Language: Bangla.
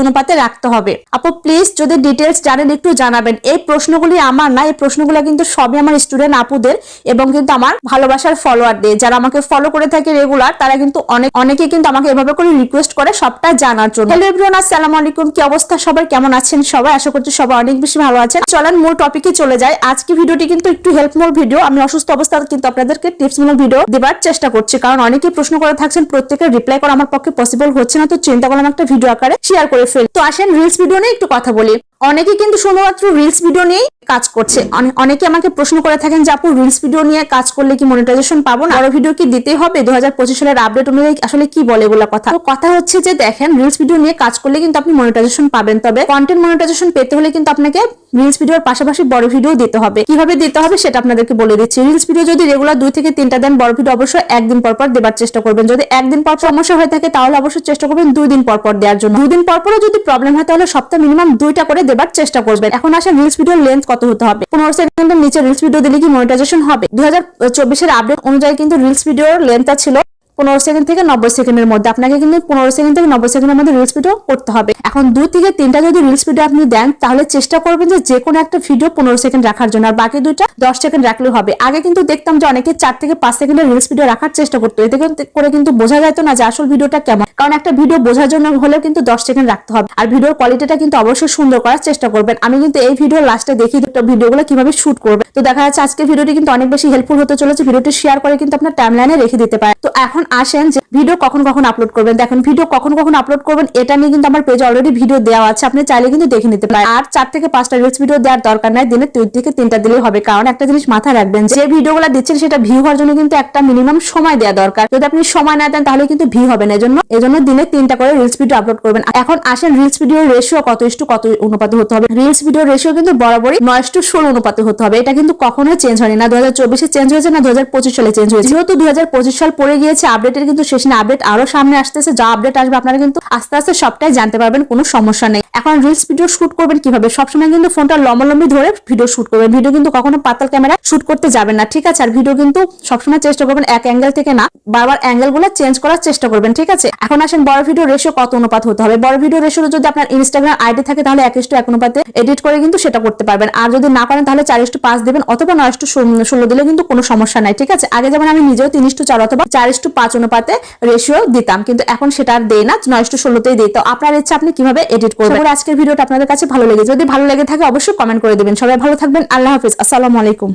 অনুপাতে রাখতে হবে? আপু প্লিজ যদি ডিটেলস জানেন একটু জানাবেন। এই প্রশ্নগুলি আমার না, এই প্রশ্নগুলো কিন্তু সবই আমার স্টুডেন্ট আপুদের এবং কিন্তু আমার ভালোবাসার ফলোয়ারদের যারা আমাকে ফলো করে থাকে রেগুলার তারা কিন্তু অনেক, অনেকে কিন্তু আমাকে এভাবে করে রিকোয়েস্ট করে সবটা জানার জন্য। হ্যালো এভরিওয়ান আসসালামু আলাইকুম। কি অবস্থা? সবার কেমন আছেন? সবাই আশা করছি সবাই অনেক বেশি ভালো আছেন। চলেন মূল টপিকে চলে যায় আজকে ভিডিওটি কিন্তু একটু হেল্পফুল ভিডিও আমি অসুস্থ অবস্থাতে কিন্তু আপনাদেরকে টিপসমূলক ভিডিও দেবার চেষ্টা করছি। কারণ অনেকেই প্রশ্ন করে থাকছেন, প্রত্যেকের রিপ্লাই করা আমার পক্ষে পসিবল হচ্ছে না। তো চিন্তা করলাম একটা ভিডিও আকারে শেয়ার করে ফেল। তো আসেন রিলস ভিডিও নিয়ে একটু কথা বলি। অনেকে কিন্তু শুধুমাত্র রিলস ভিডিও নিয়েই কাজ করছে। অনে- অনেকে আমাকে প্রশ্ন করে থাকেন যে, আপু রিলস ভিডিও নিয়ে কাজ করলে কি মনিটাইজেশন পাবো না? বড় ভিডিও কি দিতে হবে? দু হাজার পঁচিশ সালের আপডেট অনুযায়ী আসলে কি বলে এগুলো কথা? কথা হচ্ছে যে, দেখেন রিলস ভিডিও নিয়ে কাজ করলে কিন্তু আপনি মনিটাইজেশন পাবেন। তবে কন্টেন্ট মনিটাইজেশন পেতে হলে কিন্তু আপনাকে রিলস ভিডিওর পাশাপাশি বড় ভিডিও দিতে হবে। কীভাবে দিতে হবে সেটা আপনাদেরকে বলে দিচ্ছি। রিলস ভিডিও যদি রেগুলার দুই থেকে তিনটা দেন, বড় ভিডিও অবশ্যই একদিন পর পর দেবার চেষ্টা করবেন। যদি একদিন পর সমস্যা হয়ে থাকে, তাহলে অবশ্যই চেষ্টা করবেন দুই দিন পর পর দেওয়ার জন্য। দুই দিন পর পরও যদি প্রবলেম হয়, তাহলে সপ্তাহে মিনিমাম দুইটা করে দেবার চেষ্টা করবেন। এখন আসে রিলস ভিডিওর লেন্থ কত হতে হবে? পনেরো সেকেন্ডের নিচে রিলস ভিডিও দিলে কি মনিটাইজেশন হবে? দুই হাজার চব্বিশের আপডেট অনুযায়ী কিন্তু রিলস ভিডিওর লেন্থটা ছিল পনেরো সেকেন্ড থেকে নব্বই সেকেন্ডের মধ্যে। আপনাকে কিন্তু পনেরো সেকেন্ড থেকে নব্বই সেকেন্ডের মধ্যে রিলস ভিডিও করতে হবে। এখন দু থেকে তিনটা যদি রিলস ভিডিও আপনি দেন, তাহলে চেষ্টা করবেন যে যে কোনো একটা ভিডিও পনেরো সেকেন্ড রাখার জন্য, আর বাকি দুইটা দশ সেকেন্ড রাখলেও হবে। আগে কিন্তু দেখতাম যে অনেকে চার থেকে পাঁচ সেকেন্ডের রিলস ভিডিও রাখার চেষ্টা করতো। এতে করে কিন্তু বোঝা যেত না যে আসল ভিডিওটা কেমন। কারণ একটা ভিডিও বোঝার জন্য হলেও কিন্তু দশ সেকেন্ড রাখতে হবে। আর ভিডিওর কোয়ালিটিটা কিন্তু অবশ্যই সুন্দর করার চেষ্টা করবেন। আমি কিন্তু এই ভিডিও লাস্টে দেখি দুটো ভিডিওগুলো কীভাবে শুট করবে। তো দেখা যাচ্ছে আজকে ভিডিওটি কিন্তু অনেক বেশি হেল্পফুল হতে চলেছে। ভিডিওটি শেয়ার করে কিন্তু আপনার টাইমলাইনে রেখে দিতে পারে। তো এখন আসেন যে ভিডিও কখন কখন আপলোড করবেন। দেখেন ভিডিও কখন কখন আপলোড করবেন, এটা নিয়ে কিন্তু আমার পেজে অলরেডি ভিডিও দেওয়া আছে। আপনি চাইলে কিন্তু দেখে নিতে পারেন। আর চার থেকে পাঁচটা রিলস ভিডিও দেওয়ার দরকার নাই। দিনে দুই থেকে তিনটা দিলেই হবে। কারণ একটা জিনিস মাথায় রাখবেন যে ভিডিওগুলো দিচ্ছেন, সেটা ভিউ হওয়ার জন্য কিন্তু একটা মিনিমাম সময় দেওয়া দরকার। যদি আপনি সময় না দেন, তাহলে কিন্তু ভিউ হবে না। এজন্য এজন্য দিনে তিনটা করে রিলস ভিডিও আপলোড করবেন। এখন আসেন রিলস ভিডিওর রেশিও কত ইস্টু কত অনুপাতে হতে হবে। রিলস ভিডিওর রেশিও কিন্তু বরাবরই নয় ইস্টু ষোলো অনুপাতে হতে হবে। এটা কিন্তু কখনোই চেঞ্জ হয়নি। না দু হাজার চব্বিশে চেঞ্জ হয়েছে, না দু হাজার পঁচিশ সালে চেঞ্জ হয়েছে। যেহেতু দু হাজার পঁচিশ সাল পড়ে গিয়েছে আপডেটের কিন্তু শেষ না আপডেট আরও সামনে আসতেছে। যা আপডেট আসবে আপনারা কিন্তু আস্তে আস্তে সবটাই জানতে পারবেন, কোনো সমস্যা নেই। এখন রিলস ভিডিও শুট করবেন কীভাবে? সবসময় কিন্তু ফোনটা লম্বালম্বি ধরে ভিডিও শুট করবেন। ভিডিও কিন্তু কখনো পাতাল ক্যামেরা শুট করতে যাবেন না, ঠিক আছে? আর ভিডিও কিন্তু সবসময় চেষ্টা করবেন এক অ্যাঙ্গেল থেকে না, বারবার অ্যাঙ্গেলগুলো চেঞ্জ করার চেষ্টা করবেন, ঠিক আছে? এখন আসেন, বড় ভিডিও রেশিও কত অনুপাত হতে হবে? বড় ভিডিও রেশিও যদি আপনার ইনস্টাগ্রাম আইডি থাকে, তাহলে এক ইস্টু এক অনুপাতে এডিট করে কিন্তু সেটা করতে পারবেন। আর যদি না পারেন, তাহলে চার ইস্টু পাঁচ দেবেন, অথবা নয় ইস্টু ষোলো দিলে কিন্তু কোনো সমস্যা নাই, ঠিক আছে? আগে যেমন আমি নিজেও তিন ইস্টু চার অথবা চার ইস্টু পাঁচ অনুপাতে রেশিও দিতাম। কিন্তু এখন সেটা আর দেয় না, নয় ইস্টু ষোলোতেই দিই। তো আপনার ইচ্ছা আপনি কীভাবে এডিট করবেন? আজকের ভিডিওটা আপনাদের কাছে ভালো লেগে যদি ভালো লেগে থাকে, অবশ্যই কমেন্ট করে দেবেন। সবাই ভালো থাকবেন। আল্লাহ হাফিজ। আসসালামু আলাইকুম।